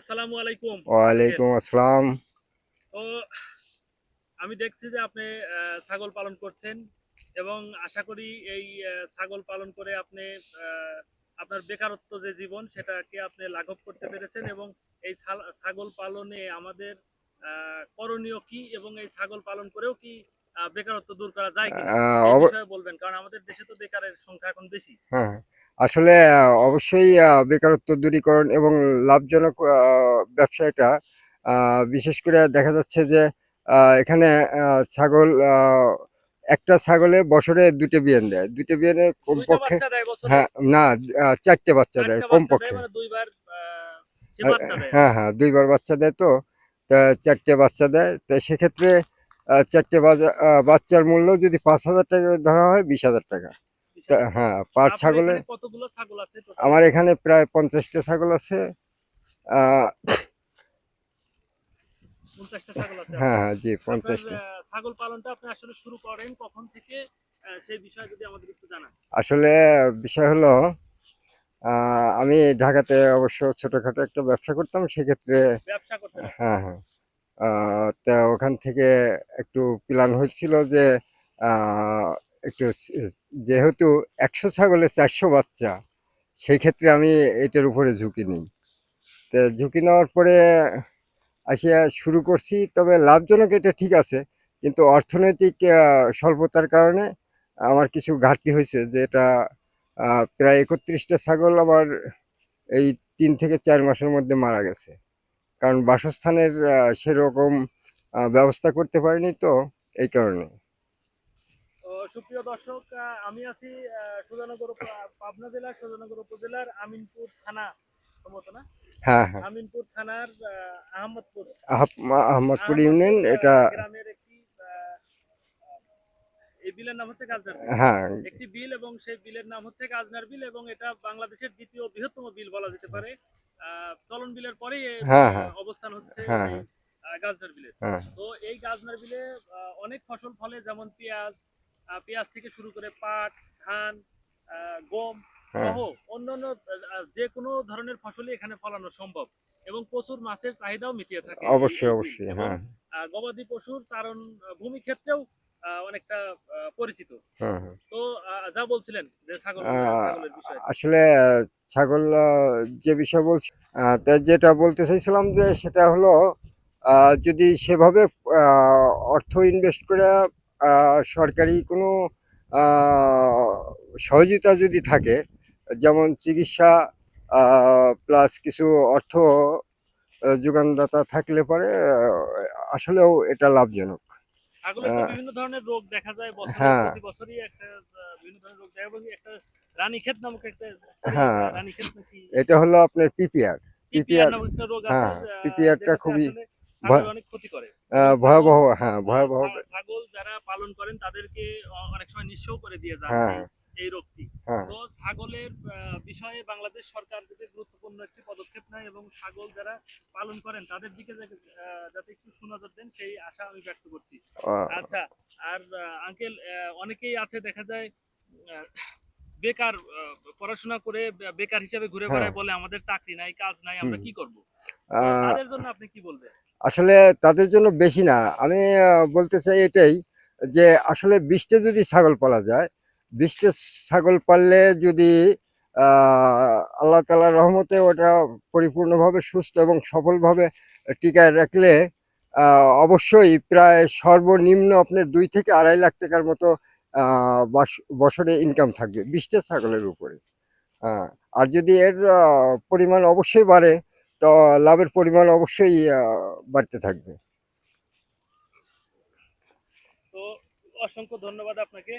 আসসালামু আলাইকুম। ওয়ালাইকুম আসসালাম। তো আমি দেখছি যে আপনি ছাগল পালন করছেন এবং আশা করি এই ছাগল পালন করে আপনি আপনার বেকারত্ব যে জীবন সেটাকে আপনি লাঘব করতে পেরেছেন এবং এই ছাগল পালনে আমাদের আহ, করণীয় কি এবং এই ছাগল পালন করেও কি বেকারত্ব দূর করা যায় কি বলবেন কারণ আমাদের দেশে তো বেকারের সংখ্যা এখন বেশি। হ্যাঁ আসলে অবশ্যই বেকারত্ব দূরীকরণ এবং লাভজনক আহ, ব্যবসাটা বিশেষ করে দেখা যাচ্ছে যে এখানে ছাগল একটা ছাগলে বছরে দুটো বিয়ান দেয়। দুটো বিয়ানে কমপক্ষে হ্যাঁ না চারটে বাচ্চা দেয় কমপক্ষে। মানে দেয়? হ্যাঁ হ্যাঁ দুইবার বাচ্চা দেয় তো তা চারটে বাচ্চা দেয়। তো সেক্ষেত্রে চারটে বাচ্চার মূল্য যদি পাঁচ হাজার টাকা ধরা হয় বিশ হাজার টাকা। হ্যাঁ আপনার ছাগলে কতগুলো ছাগল আছে আমার এখানে প্রায় পঞ্চাশটা ছাগল আছে আহ, 50টা ছাগল আছে। হ্যাঁ হ্যাঁ জি পঞ্চাশটা। ছাগল পালনটা আপনি আসলে শুরু করেন কখন থেকে? সেই বিষয়ে যদি আমাদের একটু জানান। আসলে বিষয় হলো আমি ঢাকাতে অবশ্য ছোটখাটো একটা ব্যবসা করতাম সেক্ষেত্রে হ্যাঁ হ্যাঁ তা ওখান থেকে একটু প্ল্যান হয়েছিল যে একটু যেহেতু একশো ছাগলে চারশো বাচ্চা, সেই ক্ষেত্রে আমি এটার উপরে ঝুঁকি নিই। তো ঝুঁকি নেওয়ার পরে আসিয়া শুরু করছি, তবে লাভজনক এটা ঠিক আছে, কিন্তু অর্থনৈতিক স্বল্পতার কারণে আমার কিছু ঘাটতি হয়েছে যে এটা প্রায় একত্রিশটা ছাগল আমার এই তিন থেকে চার মাসের মধ্যে মারা গেছে। কারণ বাসস্থানের সেরকম ব্যবস্থা করতে পারিনি তো এই কারণে। সুপ্রিয় দর্শক আমি আছি সুজানগর পাবনা জেলার সুজানগর উপজেলার আমিনপুর থানা না? হ্যাঁ হ্যাঁ। আমিনপুর থানার আহমদপুর। আহমদপুর ইউনিয়ন এটা গ্রামের একটি এই বিলের নাম হচ্ছে গাজনার বিল। হ্যাঁ। একটি বিল এবং সেই বিলের নাম হচ্ছে কাজনার বিল এবং এটা বাংলাদেশের দ্বিতীয় বৃহত্তম বিল বলা যেতে পারে। আহ, চলন বিলের পরেই অবস্থান হচ্ছে গাজনার বিলের তো এই গাজনার বিলে অনেক ফসল ফলে যেমন পেঁয়াজ পেঁয়াজ থেকে শুরু করে পাট ধান গম হ্যাঁ। সহ অন্যান্য যে কোনো ধরনের ফসলই এখানে ফলানো সম্ভব এবং প্রচুর মাছের চাহিদাও মিটিয়ে থাকে। অবশ্যই অবশ্যই হ্যাঁ। গবাদি পশুর চারণ ভূমি ক্ষেত্রেও অনেকটা পরিচিত। হ্যাঁ হ্যাঁ। তো যা বলছিলেন যে ছাগল আসলে ছাগল যে বিষয় বলছি যেটা বলতে চাইছিলাম যে সেটা হলো যদি সেভাবে অর্থ ইনভেস্ট করে সরকারি কোনো সহযোগিতা যদি থাকে যেমন চিকিৎসা প্লাস কিছু অর্থ যোগানদাতা থাকলে পরে আসলেও এটা লাভজনক ছাগলের তো আহ, বিভিন্ন ধরনের রোগ দেখা যায় হ্যাঁ। বছরই একটা বিভিন্ন ধরনের রোগ দেখা এবং একটা রানীক্ষেত নামক একটা হ্যাঁ। রানীক্ষেত এটা হলো আপনার পিপিআর পিপিআর হ্যাঁ, আছে আহ, PPR টা খুবই অনেক ক্ষতি করে। ভয়াবহ হ্যাঁ ভয়াবহ ছাগল যারা পালন করেন তাদেরকে অনেক সময় নিঃস্ব করে দিয়ে যায় হ্যাঁ। এই- রোগটি। হ্যাঁ। তো ছাগলের বিষয়ে বাংলাদেশ সরকার যদি গুরুত্বপূর্ণ একটি পদক্ষেপ নেয় এবং ছাগল যারা পালন করেন তাদের দিকে যাতে একটু সুনজর দেন সেই আশা আমি ব্যক্ত করছি। আচ্ছা আর আঙ্কেল অনেকেই আছে দেখা যায় বেকার পড়াশোনা করে বেকার হিসেবে ঘুরে। বেড়ায় বলে আমাদের চাকরি নাই কাজ নাই আমরা কি করব? তাদের জন্য আপনি কি বলবেন? আসলে তাদের জন্য বেশি না। আমি বলতে চাই এটাই যে আসলে বিশটা যদি ছাগল পালা যায় বিশটা ছাগল পাললে যদি আল্লাহ তালার রহমতে ওটা পরিপূর্ণভাবে সুস্থ এবং সফলভাবে টিকায় রাখলে অবশ্যই প্রায় সর্বনিম্ন আপনার দুই থেকে আড়াই লাখ টাকার মতো বছরে ইনকাম থাকবে বিশটা ছাগলের উপরে। হ্যাঁ আর যদি এর পরিমাণ অবশ্যই বাড়ে তো লাভের পরিমাণ অবশ্যই বাড়তে থাকবে। তো অসংখ্য ধন্যবাদ আপনাকে।